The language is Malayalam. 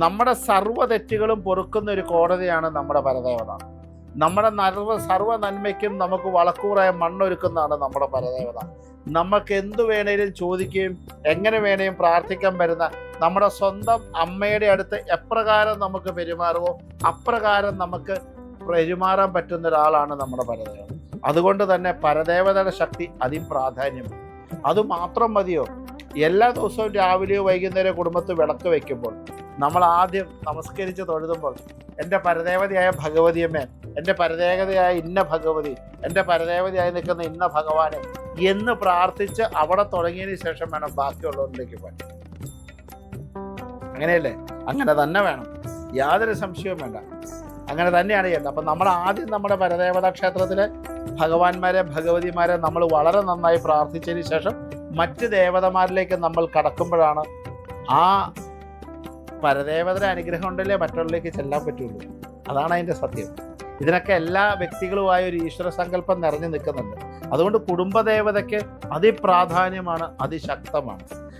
നമ്മുടെ സർവ തെറ്റുകളും പൊറുക്കുന്ന ഒരു കോടതിയാണ് നമ്മുടെ പരദേവത. നമ്മുടെ നർവ സർവ നന്മയ്ക്കും നമുക്ക് വളക്കൂറായ മണ്ണൊരുക്കുന്നതാണ് നമ്മുടെ പരദേവത. നമുക്ക് എന്തു വേണേലും ചോദിക്കുകയും എങ്ങനെ വേണേലും പ്രാർത്ഥിക്കാൻ വരുന്ന നമ്മുടെ സ്വന്തം അമ്മയുടെ അടുത്ത് എപ്രകാരം നമുക്ക് പെരുമാറുമോ അപ്രകാരം നമുക്ക് പെരുമാറാൻ പറ്റുന്ന ഒരാളാണ് നമ്മുടെ പരദേവത. അതുകൊണ്ട് തന്നെ പരദേവതയുടെ ശക്തി അതിന് പ്രാധാന്യമാണ് അതുമാത്രം മതിയോ? എല്ലാ ദിവസവും രാവിലെയോ വൈകുന്നേരമോ കുടുംബത്തിൽ വിളക്ക് വയ്ക്കുമ്പോൾ നമ്മൾ ആദ്യം നമസ്കരിച്ച് തൊഴുതുമ്പോൾ എന്റെ പരദേവതയായ ഭഗവതിയമ്മേ എന്റെ പരദേവതയായ ഇന്ന ഭഗവതി എന്റെ പരദേവതയായി നിൽക്കുന്ന ഇന്ന ഭഗവാനെ എന്ന് പ്രാർത്ഥിച്ച് അവിടെ തുടങ്ങിയതിന് ശേഷം വേണം ബാക്കിയുള്ളവരിലേക്ക് പോകാൻ. അങ്ങനെയല്ലേ? അങ്ങനെ തന്നെ വേണം. യാതൊരു സംശയവും വേണ്ട. അങ്ങനെ തന്നെയാണ് ചെയ്യേണ്ടത് അപ്പം നമ്മൾ ആദ്യം നമ്മുടെ പരദേവതാ ക്ഷേത്രത്തിലെ ഭഗവാന്മാരെ ഭഗവതിമാരെ നമ്മൾ വളരെ നന്നായി പ്രാർത്ഥിച്ചതിന് ശേഷം മറ്റ് ദേവതമാരിലേക്ക് നമ്മൾ കടക്കുമ്പോഴാണ് ആ പരദേവതയുടെ അനുഗ്രഹം ഉണ്ടല്ലേ മറ്റുള്ളവരിലേക്ക് ചെല്ലാൻ പറ്റുള്ളൂ. അതാണ് അതിന്റെ സത്യം. ഇതിനൊക്കെ എല്ലാ വ്യക്തികളുമായ ഒരു ഈശ്വര സങ്കല്പം നിറഞ്ഞു നിൽക്കുന്നുണ്ട്. അതുകൊണ്ട് കുടുംബദേവതയ്ക്ക് അതിപ്രാധാന്യമാണ് അതിശക്തമാണ്.